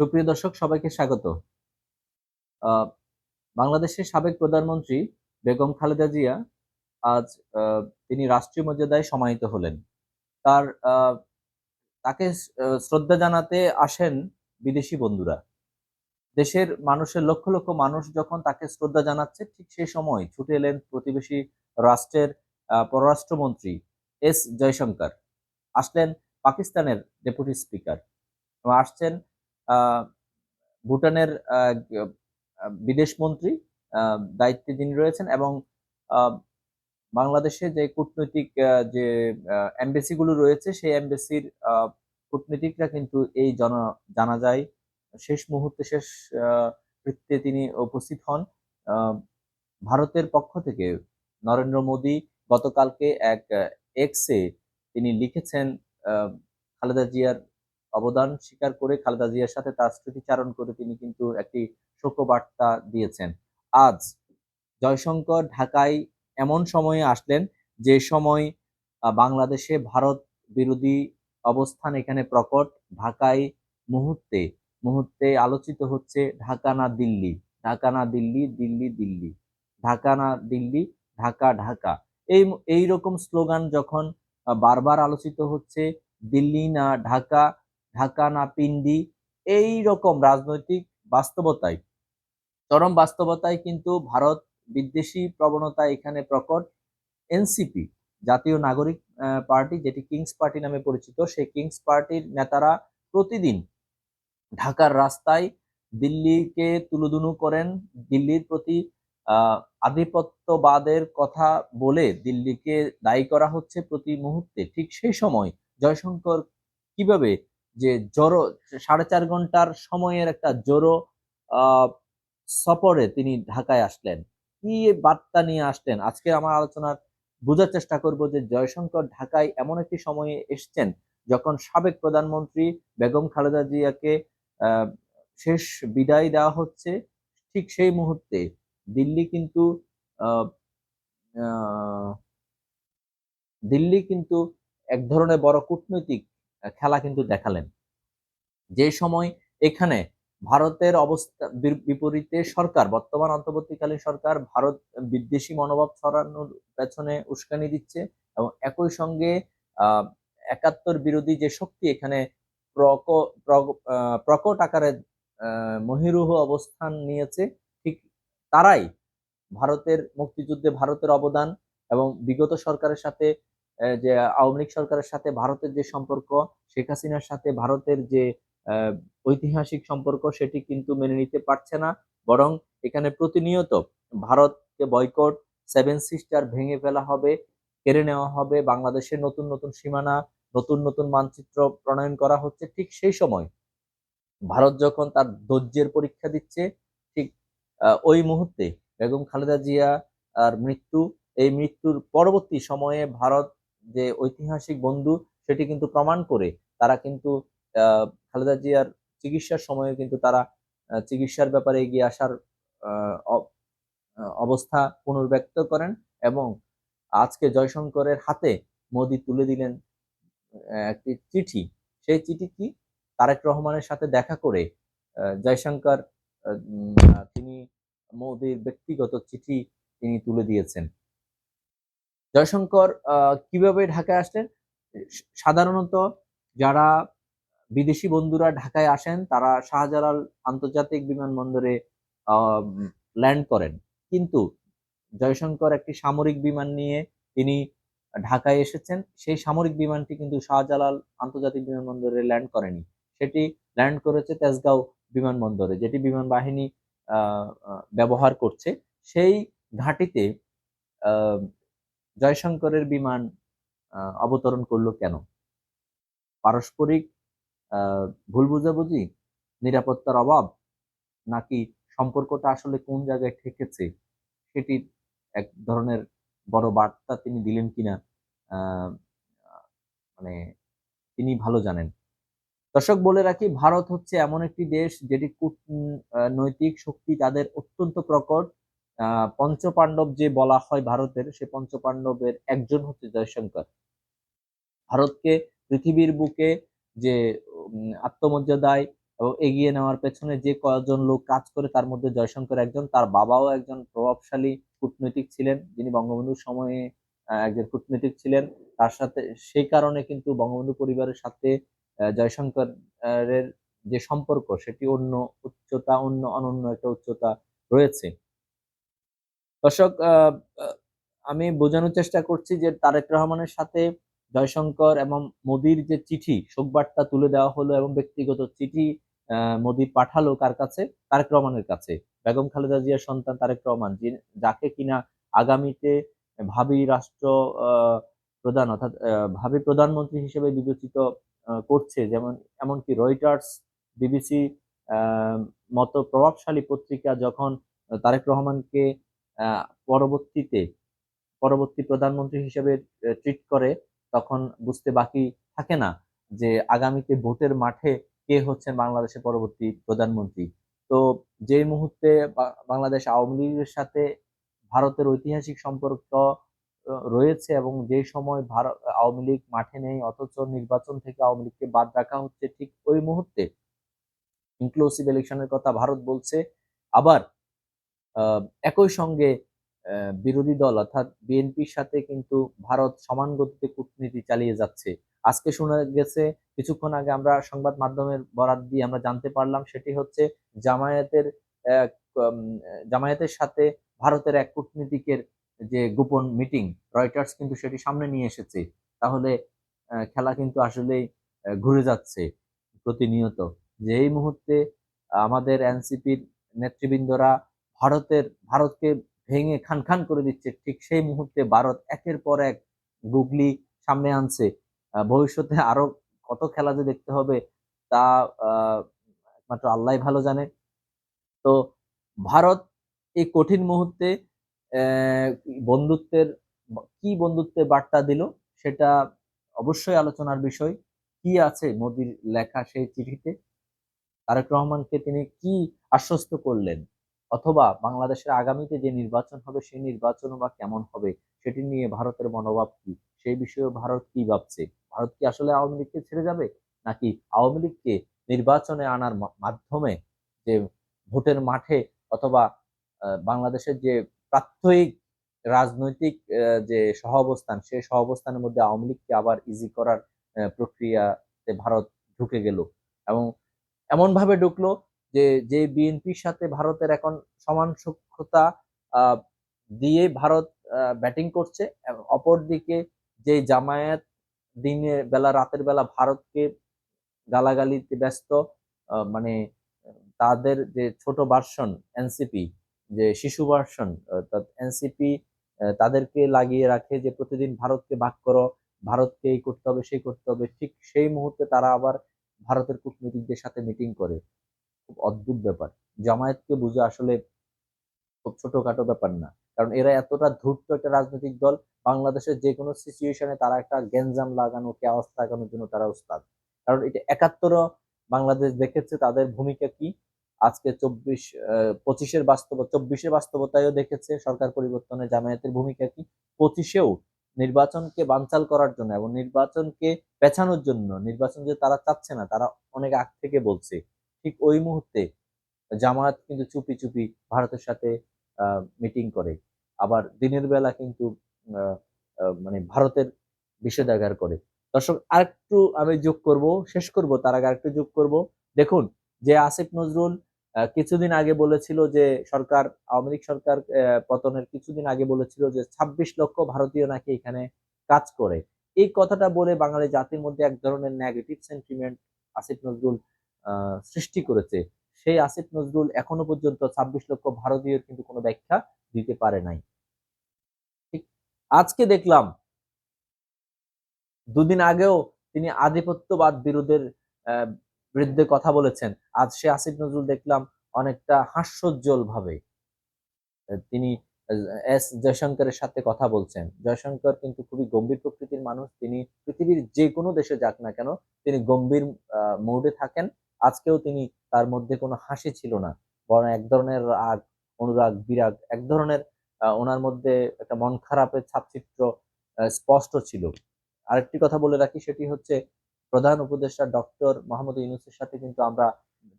সুপ্রিয় দর্শক, সবাইকে স্বাগত। বাংলাদেশের সাবেক প্রধানমন্ত্রী বেগম খালেদা জিয়া আজ তিনি রাষ্ট্রীয় মর্যাদায় সমাহিত হলেন। তার তাকে শ্রদ্ধা জানাতে আসেন বিদেশি বন্ধুরা। দেশের মানুষের লক্ষ লক্ষ মানুষ যখন তাকে শ্রদ্ধা জানাচ্ছে, ঠিক সেই সময় ছুটে এলেন প্রতিবেশী রাষ্ট্রের পররাষ্ট্রমন্ত্রী এস জয়শঙ্কর। আসলেন পাকিস্তানের ডেপুটি স্পিকার। আসছেন ভুটানের বিদেশ মন্ত্রী দায়িত্বে যিনি রয়েছেন এবং বাংলাদেশে যে কূটনৈতিক যে এমবেসি গুলো রয়েছে, সেই এমবেসির কূটনীতিকরা কিন্তু এই জন, জানা যায়। শেষ মুহূর্তে, শেষ কৃত্যে তিনি উপস্থিত হন। ভারতের পক্ষ থেকে নরেন্দ্র মোদী গতকালকে এক এক্সে তিনি লিখেছেন খালেদা জিয়ার অবদান স্বীকার করে খালেদা জিয়ার সাথে তার স্মৃতিচারণ করে তিনি কিন্তু একটি শোকবার্তা দিয়েছেন। আজ জয়শঙ্কর ঢাকায় এমন সময়ে আসলেন যে সময় বাংলাদেশে ভারত বিরোধী অবস্থান এখানে প্রকট। ঢাকায় মুহূর্তে মুহূর্তে আলোচিত হচ্ছে ঢাকা না দিল্লি, ঢাকা না দিল্লি দিল্লি দিল্লি, ঢাকা না দিল্লি, ঢাকা ঢাকা। এই এই রকম স্লোগান যখন বারবার আলোচিত হচ্ছে, দিল্লি না ঢাকা ঢাকা না পিন্ডি এই রকম রাজনৈতিক বাস্তবতায় চরম বাস্তবতায় কিন্তু ভারত বিদ্বেষী প্রবণতা এখানে প্রকট। এনসিপি, জাতীয় নাগরিক পার্টি যেটি কিংস পার্টি নামে পরিচিত, সেই কিংস পার্টির নেতারা প্রতিদিন ঢাকার রাস্তায় দিল্লিকে তুলুদুনু করেন। দিল্লির প্রতি আধিপত্যবাদের কথা বলে দিল্লিকে দায়ী করা হচ্ছে প্রতি মুহূর্তে। ঠিক সেই সময় জয়শঙ্কর কীভাবে যে জড়ো, সাড়ে চার ঘণ্টার সময়ের একটা আহ সফরে তিনি ঢাকায় আসলেন। কি বার্তা নিয়ে আসলেন? আজকে আমার আলোচনার বোঝার চেষ্টা করব যে জয়শঙ্কর ঢাকায় এমন একটি সময়ে এসছেন যখন সাবেক প্রধানমন্ত্রী বেগম খালেদা জিয়াকে শেষ বিদায় দেওয়া হচ্ছে। ঠিক সেই মুহূর্তে দিল্লি কিন্তু দিল্লি কিন্তু এক ধরনের বড় কূটনৈতিক খেলা কিন্তু দেখালেন। যে সময় এখানে ভারতের অবস্থা বিপরীতে সরকার, বর্তমান অন্তর্বর্তীকালীন সরকার, ভারত বিদ্বেষী মনোভাব ছড়ানোর পেছনে উস্কানি দিচ্ছে এবং একই সঙ্গে একাত্তর বিরোধী যে শক্তি এখানে প্রকট আকারে মহিরুহ অবস্থান নিয়েছে, ঠিক তারাই ভারতের মুক্তিযুদ্ধে ভারতের অবদান এবং বিগত সরকারের সাথে যে আওয়ামী লীগ সরকারের সাথে ভারতের যে সম্পর্ক, শেখ হাসিনার সাথে ভারতের যে ঐতিহাসিক সম্পর্ক, সেটি কিন্তু মেনে নিতে পারছে না। বরং এখানে প্রতিনিয়ত ভারতকে বয়কট সেভেন সিস্টার ভেঙে ফেলা হবে, কেড়ে নেওয়া হবে বাংলাদেশের নতুন নতুন সীমানা, নতুন নতুন মানচিত্র প্রণয়ন করা হচ্ছে ঠিক সেই সময়। ভারত যখন তার ধৈর্যের পরীক্ষা দিচ্ছে, ঠিক ওই মুহূর্তে বেগম খালেদা জিয়া আর মৃত্যু, এই মৃত্যুর পরবর্তী সময়ে ভারত যে ঐতিহাসিক বন্ধু সেটি কিন্তু প্রমাণ করে তারা কিন্তু খালেদা জিয়ার চিকিৎসার সময়ে কিন্তু তারা চিকিৎসার ব্যাপারে এগিয়ে আসার অবস্থা পুনর্ব্যক্ত করেন এবং আজকে জয়শঙ্করের হাতে মোদি তুলে দিলেন একটি চিঠি। সেই চিঠি কি? তারেক রহমানের সাথে দেখা করে জয়শঙ্কর তিনি মোদির ব্যক্তিগত চিঠি তিনি তুলে দিয়েছেন। জয়শঙ্কর কীভাবে ঢাকায় আসলেন? সাধারণত যারা বিদেশি বন্ধুরা ঢাকায় আসেন, তারা শাহজালাল আন্তর্জাতিক বিমানবন্দরে ল্যান্ড করেন। কিন্তু জয়শঙ্কর একটি সামরিক বিমান নিয়ে তিনি ঢাকায় এসেছেন। সেই সামরিক বিমানটি কিন্তু শাহজালাল আন্তর্জাতিক বিমানবন্দরে ল্যান্ড করেনি। সেটি ল্যান্ড করেছে তেজগাঁও বিমানবন্দরে, যেটি বিমান বাহিনী ব্যবহার করছে। সেই ঘাঁটিতে জয়শঙ্করের বিমান অবতরণ করল কেন? পারস্পরিক ভুল বুঝাবুঝি? নিরাপত্তার অভাব? নাকি সম্পর্কটা আসলে কোন জায়গায় ঠেকেছে? সেটির এক ধরনের বড় বার্তা তিনি দিলেন কিনা মানে তিনি ভালো জানেন। দর্শক, বলে রাখি ভারত হচ্ছে এমন একটি দেশ যেটি কূটনৈতিক শক্তি তাদের অত্যন্ত প্রকট। পঞ্চপাণ্ডব যে বলা হয় ভারতের, সে পঞ্চপাণ্ডবের একজন হচ্ছে জয়শঙ্কর। ভারতকে, পৃথিবীর বুকে যে আত্মমর্যাদায় এবং এগিয়ে নেওয়ার পেছনে যে কয়েকজন লোক কাজ করে, তার মধ্যে জয়শঙ্কর একজন, তার বাবাও একজন প্রভাবশালী কূটনৈতিক ছিলেন, যিনি বঙ্গবন্ধুর সময়ে একজন কূটনৈতিক ছিলেন। তার সাথে, সেই কারণে কিন্তু বঙ্গবন্ধু পরিবারের সাথে জয়শঙ্করের যে সম্পর্ক, সেটি অন্য উচ্চতা, অন্য অনন্য একটা উচ্চতা রয়েছে। দর্শক আমি বোঝানোর চেষ্টা করছি যে তারেক রহমানের সাথে জয়শঙ্কর এবং মোদির যে চিঠি, শোকবার্তা তুলে দেওয়া হলো এবং ব্যক্তিগত চিঠি মোদি পাঠালো কার কাছে? তারেক রহমানের কাছে। বেগম খালেদা জিয়ার সন্তান তারেক রহমান যাকে কিনা আগামীতে ভাবি রাষ্ট্র প্রধান অর্থাৎ ভাবি প্রধানমন্ত্রী হিসেবে বিবেচিত করছে। যেমন, এমনকি রয়টার্স, বিবিসি মতো প্রভাবশালী পত্রিকা যখন তারেক রহমানকে পরবর্তীতে, পরবর্তী প্রধানমন্ত্রী হিসেবে ট্রিট করে, তখন বুঝতে বাকি থাকে না যে আগামীতে ভোটের মাঠে কে হচ্ছেন বাংলাদেশের পরবর্তী প্রধানমন্ত্রী। তো যে মুহূর্তে বাংলাদেশ আওয়ামী লীগের সাথে ভারতের ঐতিহাসিক সম্পর্ক রয়েছে এবং যে সময় ভারত আওয়ামী লীগ মাঠে নেই, অথচ নির্বাচন থেকে আওয়ামী লীগকে বাদ রাখা হচ্ছে, ঠিক ওই মুহূর্তে ইনক্লুসিভ ইলেকশনের কথা ভারত বলছে, আবার একই সঙ্গে বিরোধী দল অর্থাৎ বিএনপির সাথে কিন্তু ভারত সমান গতিতে কূটনীতি চালিয়ে যাচ্ছে। আজকে শোনা গেছে, কিছুক্ষণ আগে আমরা সংবাদ মাধ্যমের বরাত দিয়ে আমরা জানতে পারলাম সেটি হচ্ছে জামায়াতের জামায়াতের সাথে ভারতের এক কূটনীতিকের যে গোপন মিটিং, রয়টার্স কিন্তু সেটি সামনে নিয়ে এসেছে। তাহলে খেলা কিন্তু আসলেই ঘুরে যাচ্ছে প্রতিনিয়ত। যে এই মুহূর্তে আমাদের এনসিপির নেতৃবৃন্দরা ভারতের, ভারতকে ভেঙে খান খান করে দিচ্ছে, ঠিক সেই মুহূর্তে ভারত একের পর এক গুগলি সামনে আনছে। ভবিষ্যতে আরও কত খেলা যে দেখতে হবে তা একমাত্র আল্লাহ ভালো জানে। তো ভারত এই কঠিন মুহূর্তে বন্ধুত্বের, কি বন্ধুত্বের বার্তা দিল সেটা অবশ্যই আলোচনার বিষয়। কি আছে মোদির লেখা সেই চিঠিতে? তারেক রহমানকে তিনি কি আশ্বস্ত করলেন? অথবা বাংলাদেশের আগামীতে যে নির্বাচন হবে, সেই নির্বাচন বা কেমন হবে, সেটি নিয়ে ভারতের মনোভাব কি? সেই বিষয়ে ভারত কি ভাবছে? ভারত কি আসলে আওয়ামী লীগকে ছেড়ে যাবে? নাকি আওয়ামী লীগকে নির্বাচনে আনার মাধ্যমে যে ভোটের মাঠে অথবা বাংলাদেশের যে প্রাত্যহিক রাজনৈতিক যে সহাবস্থান, সেই সহাবস্থানের মধ্যে আওয়ামী লীগকে আবার ইজি করার প্রক্রিয়াতে ভারত ঢুকে গেল এবং এমন ভাবে ঢুকলো যে যে বিএনপির সাথে ভারতের এখন সমান সক্ষতা দিয়ে ভারত ব্যাটিং করছে অপরদিকে যে জামায়াত দিনের বেলা, রাতের বেলা ভারতকে গালাগালিতে ব্যস্ত মানে তাদের যে ছোট ভার্সন এনসিপি যে শিশু ভার্সন এনসিপি তাদেরকে লাগিয়ে রাখে যে প্রতিদিন ভারতকে ভাগ করো, ভারতকে এই করতে হবে, সেই করতে হবে, ঠিক সেই মুহূর্তে তারা আবার ভারতের কূটনীতিকদের সাথে মিটিং করে। খুব অদ্ভুত ব্যাপার। জামায়াতকে বুঝে আসলে খুব ছোটখাটো ব্যাপার না। কারণ এরা এতটা ধূর্ত একটা রাজনৈতিক দল, বাংলাদেশের যে কোনো সিচুয়েশনে তারা একটা গ্যাঞ্জাম লাগানো কেওয়াস লাগানোর জন্য তারা উস্তাদ। কারণ এটা একাত্তর বাংলাদেশ দেখেছে তাদের ভূমিকা কি? আজকে চব্বিশ পঁচিশের বাস্তব, চব্বিশের বাস্তবতায়ও দেখেছে সরকার পরিবর্তনে জামায়াতের ভূমিকা কি? পঁচিশেও নির্বাচনকে বানচাল করার জন্য এবং নির্বাচনকে পেছানোর জন্য, নির্বাচন যে তারা চাচ্ছে না, তারা অনেক আগ থেকে বলছে। ঠিক ওই মুহূর্তে জামায়াত কিন্তু চুপি চুপি ভারতের সাথে মিটিং করে। আবার দিনের বেলা কিন্তু মানে ভারতের বিষেধাগার করে। দর্শক, আরেকটু আমি যোগ করব, শেষ করব, তার আগে আরেকটু যোগ করব। দেখুন, যে আসিফ নজরুল কিছুদিন আগে বলেছিল যে সরকার, আওয়ামী লীগ সরকার পতনের কিছুদিন আগে বলেছিল যে ছাব্বিশ লক্ষ ভারতীয় নাকি এখানে কাজ করে। এই কথাটা বলে বাঙালি জাতির মধ্যে এক ধরনের নেগেটিভ সেন্টিমেন্ট আসিফ নজরুল সৃষ্টি করেছে। সেই আসিফ নজরুল এখনও পর্যন্ত ছাব্বিশ লক্ষ ভারতীয়ের কিন্তু কোনো ব্যাখ্যা দিতে পারে নাই। ঠিক আজকে দেখলাম, দুদিন আগেও তিনি আধিপত্যবাদ বিরোধের বিরুদ্ধে কথা বলেছেন। আজ সে আসিফ নজরুল দেখলাম অনেকটা হাস্যোজ্জ্বল ভাবে তিনি এস জয়শঙ্করের সাথে কথা বলছেন। জয়শঙ্কর কিন্তু খুবই গম্ভীর প্রকৃতির মানুষ। তিনি পৃথিবীর যে কোনো দেশে যাক না কেন তিনি গম্ভীর মোডে থাকেন। আজকেও তিনি তার মধ্যে কোনো হাসি ছিল না। বরং এক ধরনের রাগ, অনুরাগ, বিরাগ, এক ধরনের ওনার মধ্যে একটা মন খারাপের ছাপচিত্র স্পষ্ট ছিল। আরেকটি কথা বলে রাখি, সেটি হচ্ছে প্রধান উপদেষ্টা ডক্টর মোহাম্মদ ইউনুসের সাথে কিন্তু আমরা,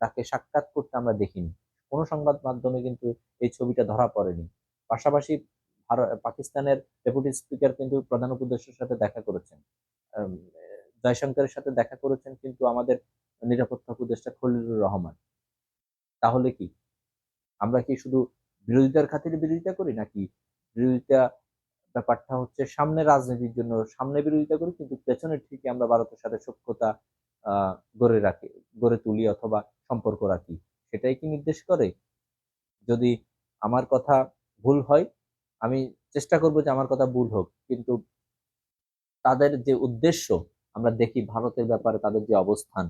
তাকে সাক্ষাৎ করতে আমরা দেখিনি। কোনো সংবাদ মাধ্যমে কিন্তু এই ছবিটা ধরা পড়েনি। পাশাপাশি পাকিস্তানের ডেপুটি স্পিকার কিন্তু প্রধান উপদেষ্টার সাথে দেখা করেছেন। জয়শঙ্করের সাথে দেখা করেছেন কিন্তু আমাদের নিরাপত্তা উপদেষ্টা খলিলুর রহমান। তাহলে কি? আমরা কি শুধু বিরোধিতার খাতিরে বিরোধিতা করি নাকি বিরোধিতা ব্যাপারটা হচ্ছে সামনে রাজনীতির জন্য সামনে বিরোধিতা করি, কিন্তু পেছনে ঠিকই আমরা ভারতের সাথে সক্ষতা গড়ে রাখি, গড়ে তুলি অথবা সম্পর্ক রাখি, সেটাই কি নির্দেশ করে? যদি আমার কথা ভুল হয়, আমি চেষ্টা করব যে আমার কথা ভুল হোক, কিন্তু তাদের যে উদ্দেশ্য, আমরা দেখি ভারতের ব্যাপারে তাদের যে অবস্থান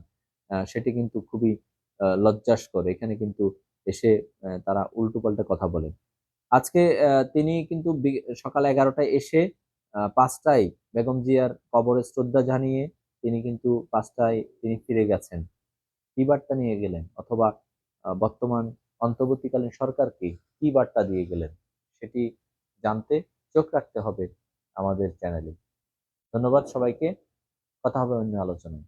সেটি কিন্তু খুবই আহ, লজ্জাস্কর। এখানে কিন্তু এসে তারা উল্টোপাল্টা কথা বলেন। আজকে তিনি কিন্তু সকাল এগারোটায় এসে পাঁচটায় বেগম জিয়ার কবরে শ্রদ্ধা জানিয়ে তিনি কিন্তু পাঁচটায় তিনি ফিরে গেছেন। কি বার্তা নিয়ে গেলেন? অথবা বর্তমান অন্তর্বর্তীকালীন সরকারকে কি বার্তা দিয়ে গেলেন? সেটি জানতে চোখ রাখতে হবে আমাদের চ্যানেলে। ধন্যবাদ সবাইকে। কথা হবে অন্য আলোচনায়।